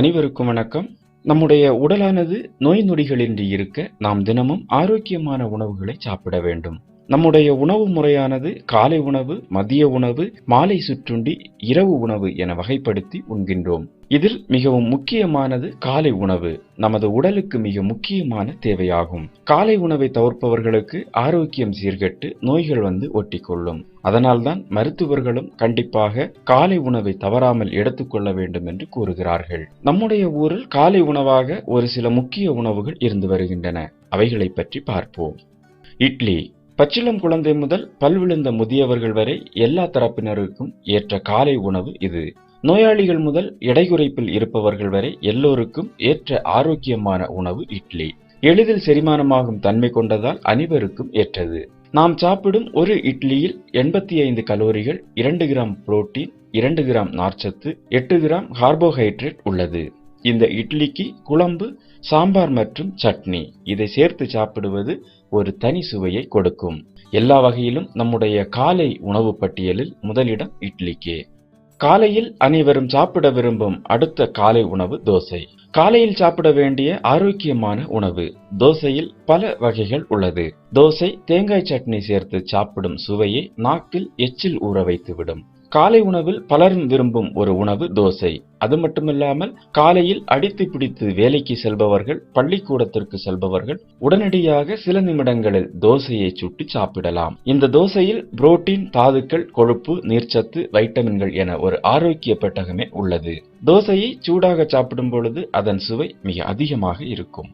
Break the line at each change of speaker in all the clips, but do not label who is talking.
அனைவருக்கும் வணக்கம். நம்முடைய உடலானது நோய் நொடிகளின்றி இருக்க நாம் தினமும் ஆரோக்கியமான உணவுகளை சாப்பிட வேண்டும். நம்முடைய உணவு முறையானது காலை உணவு மதிய உணவு மாலை சுற்றுண்டி இரவு உணவு என வகைப்படுத்தி உண்கின்றோம். இதில் மிகவும் முக்கியமானது காலை உணவு. நமது உடலுக்கு மிக முக்கியமான தேவையாகும். காலை உணவை தவிர்ப்பவர்களுக்கு ஆரோக்கியம் சீர்கெட்டு நோய்கள் வந்து ஒட்டிக்கொள்ளும். அதனால்தான் மருத்துவர்களும் கண்டிப்பாக காலை உணவை தவறாமல் எடுத்துக்கொள்ள வேண்டும் என்று கூறுகிறார்கள். நம்முடைய ஊரில் காலை உணவாக ஒரு சில முக்கிய உணவுகள் இருந்து வருகின்றன. அவைகளை பற்றி பார்ப்போம். இட்லி. பச்சிளம் குழந்தை முதல் பல்விழுந்த முதியவர்கள் வரை எல்லா தரப்பினருக்கும் ஏற்ற காலை உணவு இது. நோயாளிகள் முதல் எடை குறைப்பில் இருப்பவர்கள் வரை எல்லோருக்கும் ஏற்ற ஆரோக்கியமான உணவு இட்லி. எளிதில் செரிமானமாகும் தன்மை கொண்டதால் அனைவருக்கும் ஏற்றது. நாம் சாப்பிடும் ஒரு இட்லியில் எண்பத்தி ஐந்து கலோரிகள் இரண்டு கிராம் புரோட்டீன் இரண்டு கிராம் நார்ச்சத்து எட்டு கிராம் கார்போஹைட்ரேட் உள்ளது. இந்த இட்லிக்கு குழம்பு சாம்பார் மற்றும் சட்னி. இதை சேர்த்து சாப்பிடுவது ஒரு தனி சுவையை கொடுக்கும். எல்லா வகையிலும் நம்முடைய காலை உணவு பட்டியலில் முதலிடம் இட்லிக்கு. காலையில் அனைவரும் சாப்பிட விரும்பும் அடுத்த காலை உணவு தோசை. காலையில் சாப்பிட வேண்டிய ஆரோக்கியமான உணவு தோசையில் பல வகைகள் உள்ளது. தோசை தேங்காய் சட்னி சேர்த்து சாப்பிடும் சுவையை நாக்கில் எச்சில் ஊற வைத்துவிடும். காலை உணவில் பலரும் விரும்பும் ஒரு உணவு தோசை. அது மட்டுமில்லாமல் காலையில் அடித்து பிடித்து வேலைக்கு செல்பவர்கள் பள்ளிக்கூடத்திற்கு செல்பவர்கள் உடனடியாக சில நிமிடங்களில் தோசையை சுட்டு சாப்பிடலாம். இந்த தோசையில் புரோட்டீன் தாதுக்கள் கொழுப்பு நீர்ச்சத்து வைட்டமின்கள் என ஒரு ஆரோக்கிய பெட்டகமே உள்ளது. தோசையை சூடாக சாப்பிடும் பொழுது அதன் சுவை மிக அதிகமாக இருக்கும்.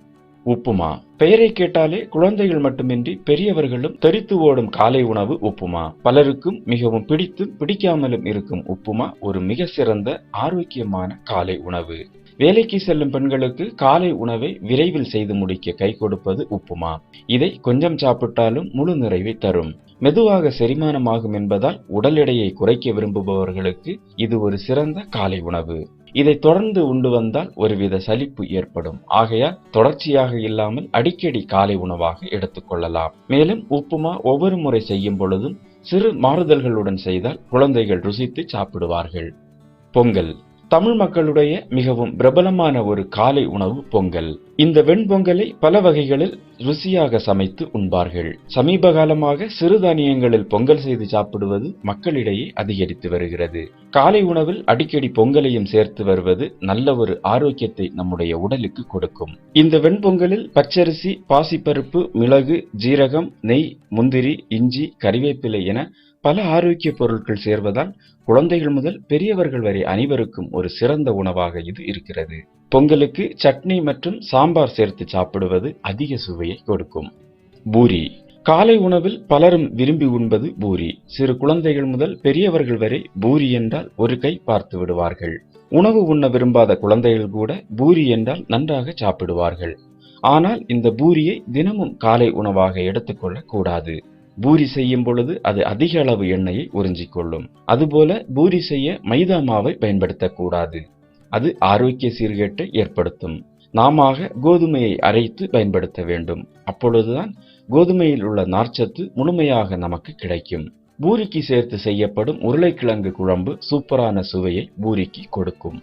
உப்புமா. பெயரை கேட்டாலே குழந்தைகள் மட்டுமின்றி பெரியவர்களும் தெரித்து ஓடும் காலை உணவு உப்புமா. பலருக்கும் மிகவும் பிடித்தும் பிடிக்காமலும் இருக்கும் உப்புமா ஒரு மிக சிறந்த ஆரோக்கியமான காலை உணவு. வேலைக்கு செல்லும் பெண்களுக்கு காலை உணவை விரைவில் செய்து முடிக்க கை கொடுப்பது உப்புமா. இதை கொஞ்சம் சாப்பிட்டாலும் முழு நிறைவை தரும். மெதுவாக செரிமானமாகும் என்பதால் உடல் எடையை குறைக்க விரும்புபவர்களுக்கு இது ஒரு சிறந்த காலை உணவு. இதை தொடர்ந்து உண்டு வந்தால் ஒருவித சலிப்பு ஏற்படும். ஆகையால் தொடர்ச்சியாக இல்லாமல் அடிக்கடி காலை உணவாக எடுத்துக்கொள்ளலாம் மேலும் உப்புமா ஒவ்வொரு முறை செய்யும் பொழுதும் சிறு மாறுதல்களுடன் செய்தால் குழந்தைகள் ருசித்து சாப்பிடுவார்கள். பொங்கல். தமிழ் மக்களுடைய மிகவும் பிரபலமான ஒரு காலை உணவு பொங்கல். இந்த வெண்பொங்கலை பல வகைகளில் ருசியாக சமைத்து உண்பார்கள். சமீப காலமாக சிறுதானியங்களில் பொங்கல் செய்து சாப்பிடுவது மக்களிடையே அதிகரித்து வருகிறது. காலை உணவில் அடிக்கடி பொங்கலையும் சேர்த்து வருவது நல்ல ஒரு ஆரோக்கியத்தை நம்முடைய உடலுக்கு கொடுக்கும். இந்த வெண்பொங்கலில் பச்சரிசி பாசிப்பருப்பு மிளகு ஜீரகம் நெய் முந்திரி இஞ்சி கறிவேப்பிலை என பல ஆரோக்கிய பொருட்கள் சேர்வதால் குழந்தைகள் முதல் பெரியவர்கள் வரை அனைவருக்கும் ஒரு சிறந்த உணவாக இது இருக்கிறது. பொங்கலுக்கு சட்னி மற்றும் சாம்பார் சேர்த்து சாப்பிடுவது அதிக சுவையை கொடுக்கும். பூரி. காலை உணவில் பலரும் விரும்பி உண்பது பூரி. சிறு குழந்தைகள் முதல் பெரியவர்கள் வரை பூரி என்றால் ஒரு கை பார்த்து விடுவார்கள். உணவு உண்ண விரும்பாத குழந்தைகள் கூட பூரி என்றால் நன்றாக சாப்பிடுவார்கள். ஆனால் இந்த பூரியை தினமும் காலை உணவாக எடுத்துக்கொள்ள கூடாது. பூரி செய்யும் பொழுது அது அதிக அளவு எண்ணெயை உறிஞ்சிக்கொள்ளும். அதுபோல பூரி செய்ய மைதா மாவை பயன்படுத்தக்கூடாது. அது ஆரோக்கிய சீர்கேட்டை ஏற்படுத்தும். நாம கோதுமையை அரைத்து பயன்படுத்த வேண்டும். அப்பொழுதுதான் கோதுமையில் உள்ள நார்ச்சத்து முழுமையாக நமக்கு கிடைக்கும். பூரிக்கு சேர்த்து செய்யப்படும் உருளைக்கிழங்கு குழம்பு சூப்பரான சுவையை பூரிக்கு கொடுக்கும்.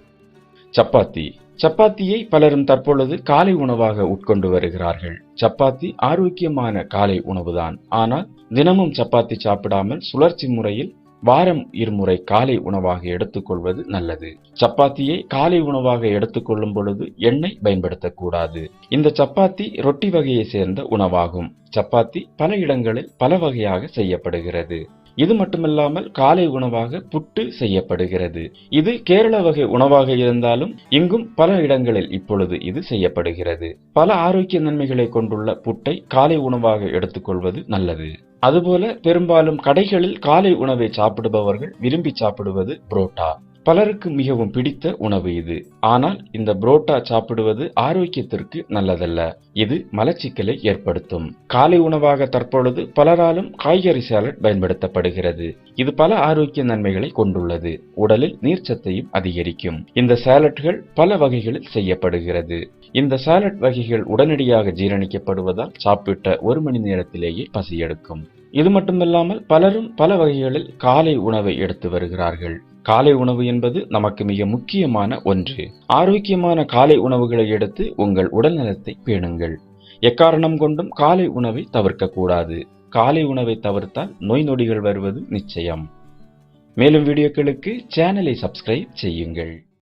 சப்பாத்தி. சப்பாத்தியை பலரும் தற்பொழுது காலை உணவாக உட்கொண்டு வருகிறார்கள். சப்பாத்தி ஆரோக்கியமான காலை உணவுதான். ஆனால் தினமும் சப்பாத்தி சாப்பிடாமல் சுழற்சி முறையில் வாரம் இருமுறை காலை உணவாக எடுத்துக்கொள்வது நல்லது. சப்பாத்தியை காலை உணவாக எடுத்துக்கொள்ளும் பொழுது எண்ணெய் பயன்படுத்தக்கூடாது. இந்த சப்பாத்தி ரொட்டி வகையை சேர்ந்த உணவாகும். சப்பாத்தி பல இடங்களில் பல வகையாக செய்யப்படுகிறது. இது மட்டுமல்லாமல் காலை உணவாக புட்டு செய்யப்படுகிறது. இது கேரள வகை உணவாக இருந்தாலும் இங்கும் பல இடங்களில் இப்பொழுது இது செய்யப்படுகிறது. பல ஆரோக்கிய நன்மைகளை கொண்டுள்ள புட்டை காலை உணவாக எடுத்துக்கொள்வது நல்லது. அதுபோல பெரும்பாலும் கடைகளில் காலை உணவை சாப்பிடுபவர்கள் விரும்பி சாப்பிடுவது புரோட்டா. பலருக்கு மிகவும் பிடித்த உணவு இது. ஆனால் இந்த புரோட்டா சாப்பிடுவது ஆரோக்கியத்திற்கு நல்லதல்ல. இது மலச்சிக்கலை ஏற்படுத்தும். காலை உணவாக தற்பொழுது பலராலும் காய்கறி சாலட் பயன்படுத்தப்படுகிறது. இது பல ஆரோக்கிய நன்மைகளை கொண்டுள்ளது. உடலில் நீர்ச்சத்தையும் அதிகரிக்கும். இந்த சாலட்கள் பல வகைகளில் செய்யப்படுகிறது. இந்த சாலட் வகைகள் உடனடியாக ஜீரணிக்கப்படுவதால் சாப்பிட்ட ஒரு மணி நேரத்திலேயே பசி எடுக்கும் இது மட்டுமில்லாமல் பலரும் பல வகைகளில் காலை உணவை எடுத்து வருகிறார்கள். காலை உணவு என்பது நமக்கு மிக முக்கியமான ஒன்று. ஆரோக்கியமான காலை உணவுகளை எடுத்து உங்கள் உடல் நலத்தை பேணுங்கள். எக்காரணம் கொண்டும் காலை உணவை தவிர்க்க கூடாது காலை உணவை தவிர்த்தால் நோய் நொடிகள் வருவது நிச்சயம். மேலும் வீடியோக்களுக்கு சேனலை சப்ஸ்கிரைப் செய்யுங்கள்.